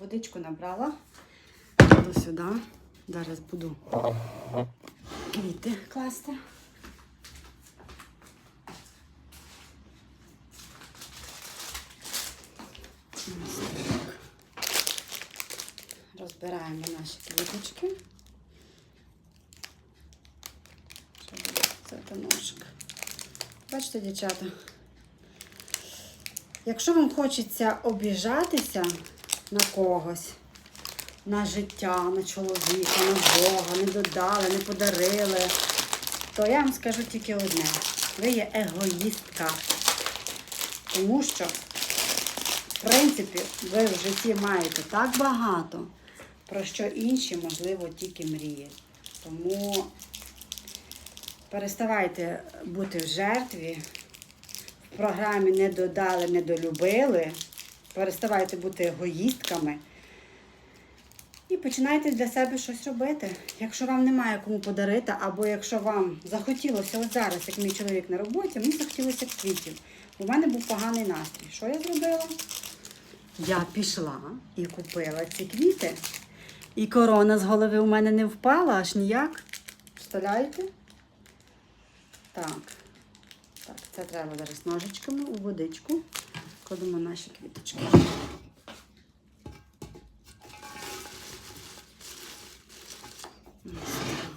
Водичку набрала. Кладу сюди. Зараз буду квіти класти. Розбираємо наші квіточки. Це та ножик. Бачите, дівчата? Якщо вам хочеться обіжатися на когось, на життя, на чоловіка, на Бога, не додали, не подарили, то я вам скажу тільки одне: ви є егоїстка. Тому що, в принципі, ви в житті маєте так багато, про що інші, можливо, тільки мріють. Тому переставайте бути в жертві, в програмі не додали, не долюбили. Переставайте бути егоїстками. І починайте для себе щось робити. Якщо вам немає кому подарити, або якщо вам захотілося ось зараз, як мій чоловік на роботі, мені захотілося квітів. У мене був поганий настрій. Що я зробила? Я пішла і купила ці квіти. І корона з голови у мене не впала аж ніяк. Представляєте? Так. Так, це треба зараз ножичками у водичку. Кладемо наші квіточки.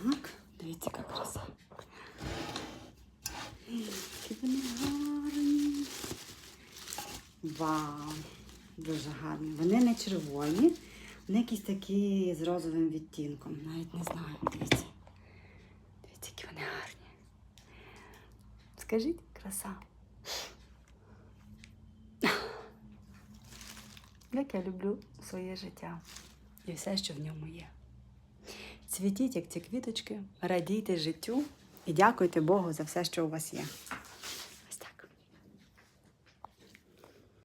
Так, дивіться, яка краса. Які вони гарні. Вау! Дуже гарні. Вони не червоні, вони якісь такі з розовим відтінком. Навіть не знаю. Дивіться. Дивіться, які вони гарні. Скажіть, краса. Як я люблю своє життя і все, що в ньому є. Цвітіть, як ці квіточки, радійте життю і дякуйте Богу за все, що у вас є.